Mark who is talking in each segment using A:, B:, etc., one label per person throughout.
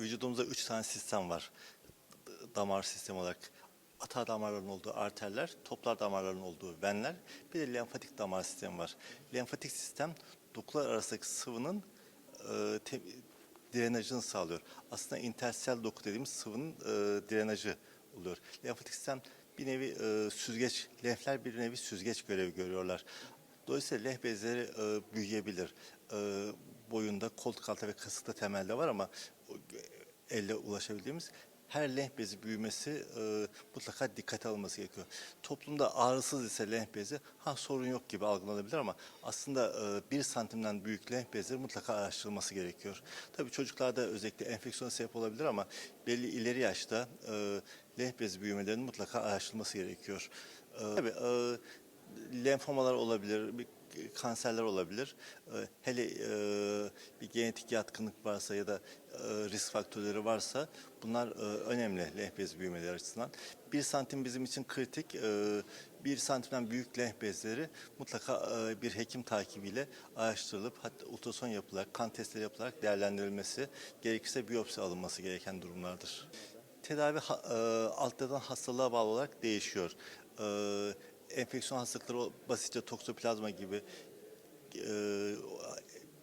A: Vücudumuzda üç tane sistem var. Damar sistemi olarak. Ata damarların olduğu arterler, toplar damarların olduğu venler, bir de lenfatik damar sistemi var. Lenfatik sistem dokular arasındaki sıvının e, te- drenajını sağlıyor. Aslında intersel doku dediğimiz sıvının e, drenajı oluyor. Lenfatik sistem bir nevi e, süzgeç, lenfler bir nevi süzgeç görevi görüyorlar. Dolayısıyla lenf bezleri e, büyüyebilir. E, boyunda, koltuk altı ve kasıkta temelde var ama elle ulaşabildiğimiz her lenf bezi büyümesi e, mutlaka dikkate alınması gerekiyor. Toplumda ağrısız ise lenf bezi ha sorun yok gibi algılanabilir ama aslında e, bir santimden büyük lenf bezleri mutlaka araştırılması gerekiyor. Tabii çocuklarda özellikle enfeksiyona sebep olabilir ama belli ileri yaşta e, lenf bezi büyümelerinin mutlaka araştırılması gerekiyor. E, tabii e, lenfomalar olabilir, kanserler olabilir. Ee, Hele e, bir genetik yatkınlık varsa ya da e, risk faktörleri varsa bunlar e, önemli lenf bezi büyümeleri açısından. Bir santim bizim için kritik. E, Bir santimden büyük lenf bezleri mutlaka bir hekim takibiyle araştırılıp hatta ultrason yapılarak, kan testleri yapılarak değerlendirilmesi, gerekirse biyopsi alınması gereken durumlardır. Tedavi e, hastalığa bağlı olarak değişiyor. E, enfeksiyon hastalıkları basitçe toksoplazma gibi e,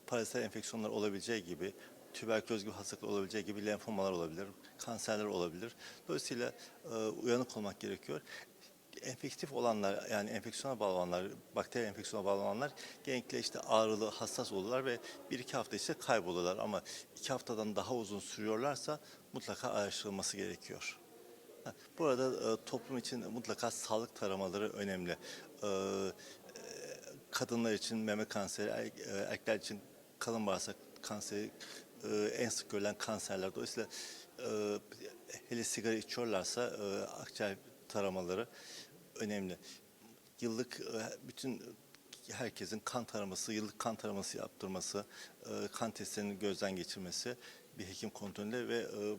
A: parazitel enfeksiyonlar olabileceği gibi tüberküloz gibi hastalıklar olabileceği gibi lenfomalar olabilir, kanserler olabilir. Dolayısıyla e, uyanık olmak gerekiyor. Enfektif olanlar yani enfeksiyona bağlı olanlar, bakteri enfeksiyona bağlı olanlar genellikle işte ağrılı, hassas olurlar ve bir iki hafta içinde kaybolurlar. Ama iki haftadan daha uzun sürüyorlarsa mutlaka araştırılması gerekiyor. Bu arada e, toplum için mutlaka sağlık taramaları önemli. E, kadınlar için meme kanseri, er- e, erkekler için kalın bağırsak kanseri e, en sık görülen kanserler. Dolayısıyla e, hele sigara içiyorlarsa e, akciğer taramaları önemli. Yıllık e, bütün herkesin kan taraması, yıllık kan taraması yaptırması, e, kan testlerini gözden geçirmesi bir hekim kontrolünde ve e,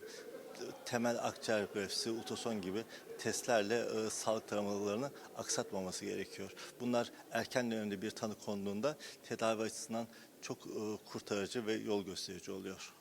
A: temel akciğer biyopsisi, ultrason gibi testlerle e, sağlık taramalarını aksatmaması gerekiyor. Bunlar erken dönemde bir tanı konduğunda tedavi açısından çok e, kurtarıcı ve yol gösterici oluyor.